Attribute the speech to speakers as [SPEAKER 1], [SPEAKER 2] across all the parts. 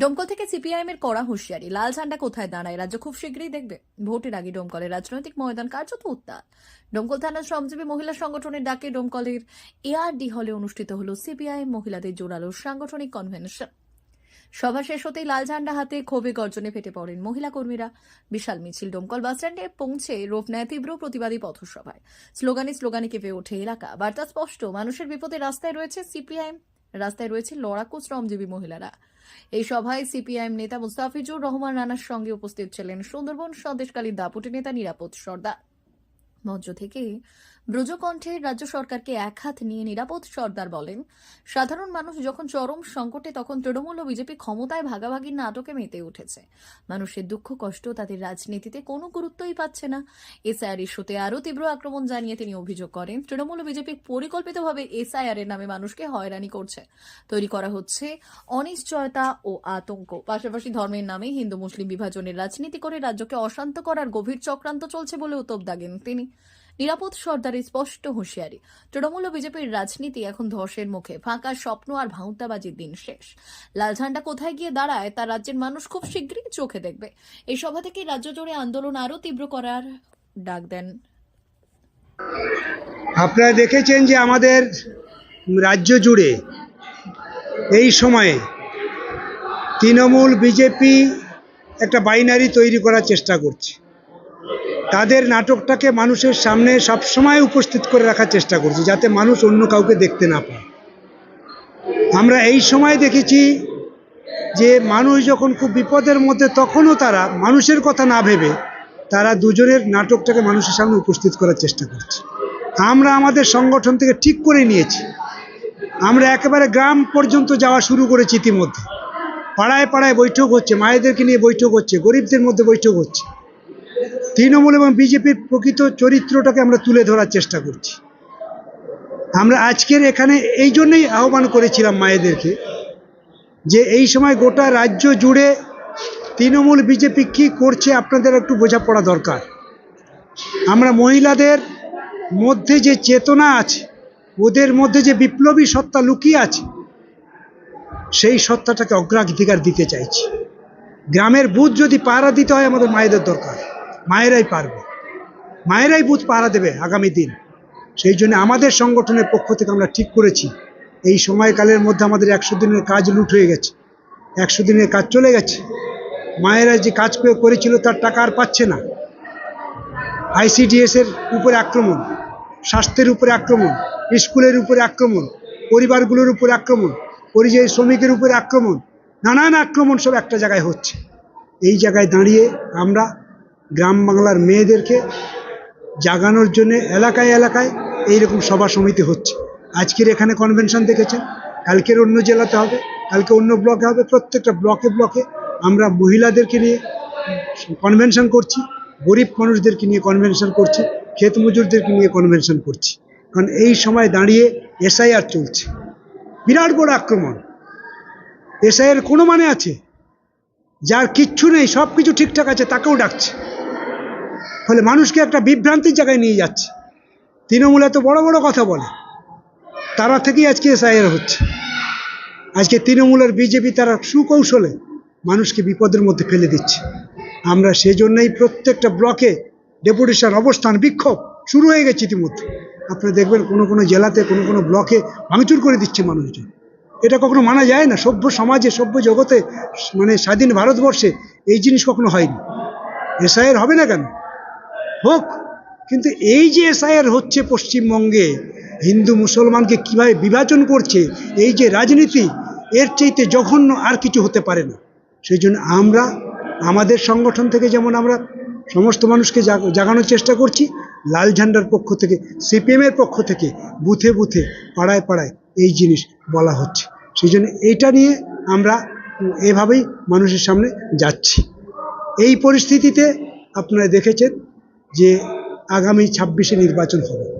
[SPEAKER 1] ডোমকল থেকে সিপিআইএম এর কড়া হুঁশিয়ারি। লাল ঝান্ডা কোথায় দাঁড়ায়? রাজ্য খুব শীঘ্রই দেখবে। ভোটের আগে ডোমকলের রাজনৈতিক ময়দান কার্যত উত্তাল। ডোমকল থানার শ্রমজীবী মহিলা সংগঠনের ডাকে ডোমকলের এআরডি হলে অনুষ্ঠিত হল সিপিআইএম মহিলাদের জোরালো সাংগঠনিক কনভেনশন। সভা শেষ হতেই লাল ঝান্ডা হাতে ক্ষোভে গর্জনে ফেটে পড়েন মহিলা কর্মীরা। বিশাল মিছিল ডোমকল বাসস্ট্যান্ডে পৌঁছে রোপ নেয় তীব্র প্রতিবাদী পথসভায়। স্লোগানে স্লোগানে কেঁপে ওঠে এলাকা। বার্তা স্পষ্ট, মানুষের বিপদে রাস্তায় রয়েছে সিপিআইএম। রাস্তায় রয়েছে লড়াকু শ্রমজীবী মহিলারা। এই সভায় সিপিআইএম নেতা মুস্তাফিজুর রহমান রানার সঙ্গে উপস্থিত ছিলেন সুন্দরবন স্বদেশকালীন দাপুটি নেতা নিরাপদ সর্দার। মঞ্চ থেকে ব্রজকণ্ঠে রাজ্য সরকারকে এক হাত নিয়ে নিরাপদ সর্দার বলেন, সাধারণ মানুষ যখন চরম সংকটে তখন তৃণমূল ও বিজেপি ক্ষমতায় ভাগাভাগির নাটকে মেতে উঠেছে। মানুষের দুঃখ, কষ্ট তাদের রাজনীতিতে কোনো গুরুত্বই পাচ্ছে না। এসআইআর ইস্যুতে আরও তীব্র আক্রমণ জানিয়ে তিনি অভিযোগ করেন, তৃণমূল ও বিজেপি পরিকল্পিতভাবে এসআইআর এর নামে মানুষকে হয়রানি করছে। তৈরি করা হচ্ছে অনিশ্চয়তা ও আতঙ্ক। পাশাপাশি ধর্মের নামে হিন্দু মুসলিম বিভাজনের রাজনীতি করে রাজ্যকে অশান্ত করার গভীর চক্রান্ত চলছে বলে উত্তপ দাগেন তিনি। নিরাপদ সর্দারের স্পষ্ট হুঁশিয়ারি। তৃণমূল ও বিজেপির রাজনীতি এখন ধসের মুখে। ফাঁকা স্বপ্ন আর ভাঁওতাবাজির দিন শেষ। লাল ঝান্ডা কোথায় গিয়ে দাঁড়ায়, তা রাজ্যের মানুষ খুব শীঘ্রই চোখে দেখবে। এই সভা থেকে রাজ্য জুড়ে আন্দোলন আরও তীব্র করার ডাক দেন।
[SPEAKER 2] আপনারা দেখেছেন যে আমাদের রাজ্য জুড়ে এই সময়ে তৃণমূল, বিজেপি একটা বাইনারি তৈরি করার চেষ্টা করছে। তাদের নাটকটাকে মানুষের সামনে সবসময় উপস্থিত করে রাখার চেষ্টা করছে, যাতে মানুষ অন্য কাউকে দেখতে না পায়। আমরা এই সময় দেখেছি যে মানুষ যখন খুব বিপদের মধ্যে, তখনও তারা মানুষের কথা না ভেবে তারা দুজনের নাটকটাকে মানুষের সামনে উপস্থিত করার চেষ্টা করছে। আমরা আমাদের সংগঠন থেকে ঠিক করে নিয়েছি। আমরা একেবারে গ্রাম পর্যন্ত যাওয়া শুরু করেছি ইতিমধ্যে। পাড়ায় পাড়ায় বৈঠক হচ্ছে, মায়েদেরকে নিয়ে বৈঠক হচ্ছে, গরিবদের মধ্যে বৈঠক হচ্ছে। তৃণমূল এবং বিজেপির প্রকৃত চরিত্রটাকে আমরা তুলে ধরার চেষ্টা করছি। আমরা আজকের এখানে এই জন্যই আহ্বান করেছিলাম মায়েদেরকে যে এই সময় গোটা রাজ্য জুড়ে তৃণমূল, বিজেপি কী করছে আপনাদের একটু বোঝাপড়া দরকার। আমরা মহিলাদের মধ্যে যে চেতনা আছে, ওদের মধ্যে যে বিপ্লবী সত্তা লুকিয়ে আছে, সেই সত্তাটাকে অগ্রাধিকার দিতে চাইছি। গ্রামের বুথ যদি পাহারা দিতে হয়, আমাদের মায়েদের দরকার। মায়েরাই পারবে। মায়েরাই বুথ পাহারা দেবে আগামী দিন। সেই জন্য আমাদের সংগঠনের পক্ষ থেকে আমরা ঠিক করেছি। এই সময়কালের মধ্যে আমাদের একশো দিনের কাজ লুট হয়ে গেছে। একশো দিনের কাজ চলে গেছে। মায়েরা যে কাজ করে- করেছিল তার টাকা আর পাচ্ছে না। আইসিডিএস এর উপরে আক্রমণ, স্বাস্থ্যের উপরে আক্রমণ, স্কুলের উপরে আক্রমণ, পরিবারগুলোর উপরে আক্রমণ, পরিযায়ী শ্রমিকের উপরে আক্রমণ, নানান আক্রমণ সব একটা জায়গায় হচ্ছে। এই জায়গায় দাঁড়িয়ে আমরা গ্রাম বাংলার মেয়েদেরকে জাগানোর জন্য এলাকায় এলাকায় এইরকম সভা সমিতি হচ্ছে। আজকের এখানে কনভেনশন দেখেছেন, কালকের অন্য জেলাতে হবে, কালকে অন্য ব্লকে হবে, প্রত্যেকটা ব্লকে ব্লকে আমরা মহিলাদেরকে নিয়ে কনভেনশন করছি, গরিব মানুষদেরকে নিয়ে কনভেনশন করছি, ক্ষেত মজুরদেরকে নিয়ে কনভেনশন করছি। কারণ এই সময় দাঁড়িয়ে এসআইআর চলছে। বিরাট বড় আক্রমণ। এসআইয়ের কোনো মানে আছে? যার কিচ্ছু নেই সব কিছু ঠিকঠাক আছে, তাকেও ডাকছে। ফলে মানুষকে একটা বিভ্রান্তির জায়গায় নিয়ে যাচ্ছে। তৃণমূল এত বড় বড় কথা বলে। তারা থেকেই আজকে এসআইআর হচ্ছে। আজকে তৃণমূলের বিজেপি তারা সুকৌশলে মানুষকে বিপদের মধ্যে ফেলে দিচ্ছে। আমরা সেজন্যই প্রত্যেকটা ব্লকে ডেপুটেশন অবস্থান বিক্ষোভ শুরু হয়ে গেছে ইতিমধ্যে। আপনারা দেখবেন কোনো কোনো জেলাতে, কোনো কোনো ব্লকে ভাঙচুর করে দিচ্ছে মানুষজন। এটা কখনো মানা যায় না। সভ্য সমাজে, সভ্য জগতে মানে স্বাধীন ভারতবর্ষে এই জিনিস কখনো হয়নি। এসআইয়ের হবে না কেন? হোক, কিন্তু এই যে এসআইআর হচ্ছে পশ্চিমবঙ্গে, হিন্দু মুসলমানকে কীভাবে বিভাজন করছে, এই যে রাজনীতি, এর চাইতে জঘন্য আর কিছু হতে পারে না। সেই জন্য আমরা, আমাদের সংগঠন থেকে যেমন আমরা সমস্ত মানুষকে জাগ- জাগানোর চেষ্টা করছি, লাল ঝান্ডার পক্ষ থেকে সিপিএমের পক্ষ থেকে বুথে বুথে, পাড়ায় পাড়ায় এই জিনিস বলা হচ্ছে। সেই জন্য এইটা নিয়ে আমরা এভাবেই মানুষের সামনে যাচ্ছি। এই পরিস্থিতিতে আপনারা দেখেছেন যে আগামী ছাব্বিশে নির্বাচন হবে।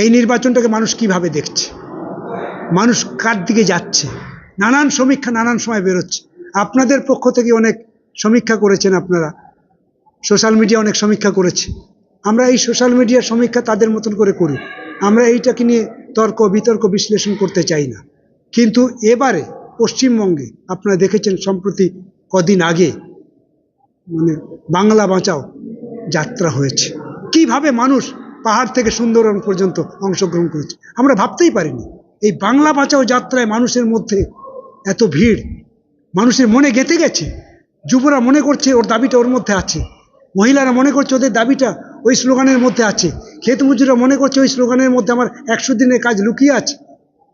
[SPEAKER 2] এই নির্বাচনটাকে মানুষ কীভাবে দেখছে? মানুষ কার দিকে যাচ্ছে? নানান সমীক্ষা নানান সময় বেরোচ্ছে। আপনাদের পক্ষ থেকে অনেক সমীক্ষা করেছেন আপনারা। সোশ্যাল মিডিয়া অনেক সমীক্ষা করেছে। আমরা এই সোশ্যাল মিডিয়ার সমীক্ষা তাদের মতন করে করি। আমরা এইটাকে নিয়ে তর্ক, বিতর্ক, বিশ্লেষণ করতে চাই না। কিন্তু এবারে পশ্চিমবঙ্গে আপনারা দেখেছেন, সম্প্রতি কদিন আগে মানে বাংলা বাঁচাও যাত্রা হয়েছে। কীভাবে মানুষ পাহাড় থেকে সুন্দরবন পর্যন্ত অংশগ্রহণ করেছে, আমরা ভাবতেই পারিনি। এই বাংলা বাঁচাও যাত্রায় মানুষের মধ্যে এত ভিড়, মানুষের মনে গেঁথে গেছে, যুবরা মনে করছে ওর দাবিটা ওর মধ্যে আছে, মহিলারা মনে করছে ওদের দাবিটা ওই স্লোগানের মধ্যে আছে খেত মজুরা মনে করছে ওই স্লোগানের মধ্যে আমার একশো দিনের কাজ লুকিয়ে আছে,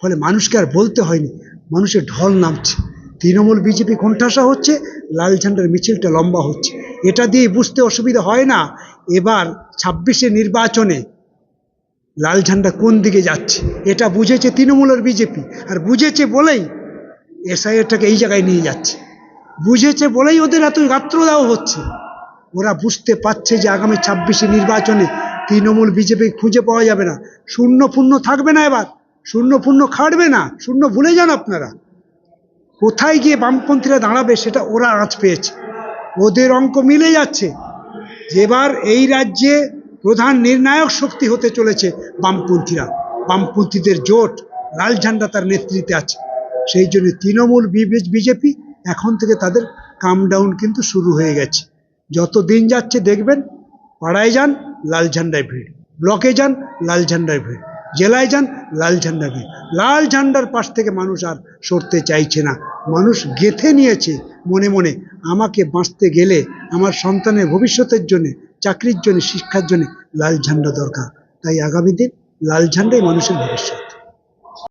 [SPEAKER 2] ফলে মানুষকে আর বলতে হয়নি, মানুষের ঢল নামছে। তৃণমূল বিজেপি কোণঠাসা হচ্ছে, লাল ঝান্ডার মিছিলটা লম্বা হচ্ছে। এটা দিয়ে বুঝতে অসুবিধা হয় না, এবার ছাব্বিশে নির্বাচনে লাল ঝান্ডা কোন দিকে যাচ্ছে? এটা বুঝেছে তৃণমূলের বিজেপি, আর বুঝেছে বলেই এসআইএরটাকে এই জায়গায় নিয়ে যাচ্ছে। বুঝেছে বলেই ওদের এত গাত্র দেওয়া হচ্ছে। ওরা বুঝতে পারছে যে আগামী ছাব্বিশে নির্বাচনে তৃণমূল বিজেপি খুঁজে পাওয়া যাবে না। শূন্য পূর্ণ থাকবে না এবার, শূন্য পূর্ণ খাটবে না, শূন্য ভুলে যান আপনারা। কোথায় গিয়ে বামপন্থীরা দাঁড়াবে সেটা ওরা আঁচ পেয়েছে। ওদের অঙ্ক মিলে যাচ্ছে। এবার এই রাজ্যে প্রধান নির্ণায়ক শক্তি হতে চলেছে বামপন্থীরা। বামপন্থীদের জোট লাল ঝান্ডা তার নেতৃত্বে আছে। সেই জন্য তৃণমূল বিজেপি এখন থেকে তাদের কামডাউন কিন্তু শুরু হয়ে গেছে। যত দিন যাচ্ছে দেখবেন, পাড়ায় যান, লাল ঝান্ডায় ভিড়। ব্লকে যান, লাল ঝান্ডায় ভিড়। জেলায় যান, লাল ঝান্ডা দিয়ে। লাল ঝান্ডার পাশ থেকে মানুষ আর সরতে চাইছে না। মানুষ গেথে নিয়েছে মনে মনে। আমাকে বাঁচতে গেলে আমার সন্তানের ভবিষ্যতের জন্য, চাকরির জন্য, শিক্ষার জন্য লাল ঝান্ডা দরকার। তাই আগামী দিন লাল ঝান্ডাই মানুষের ভবিষ্যৎ।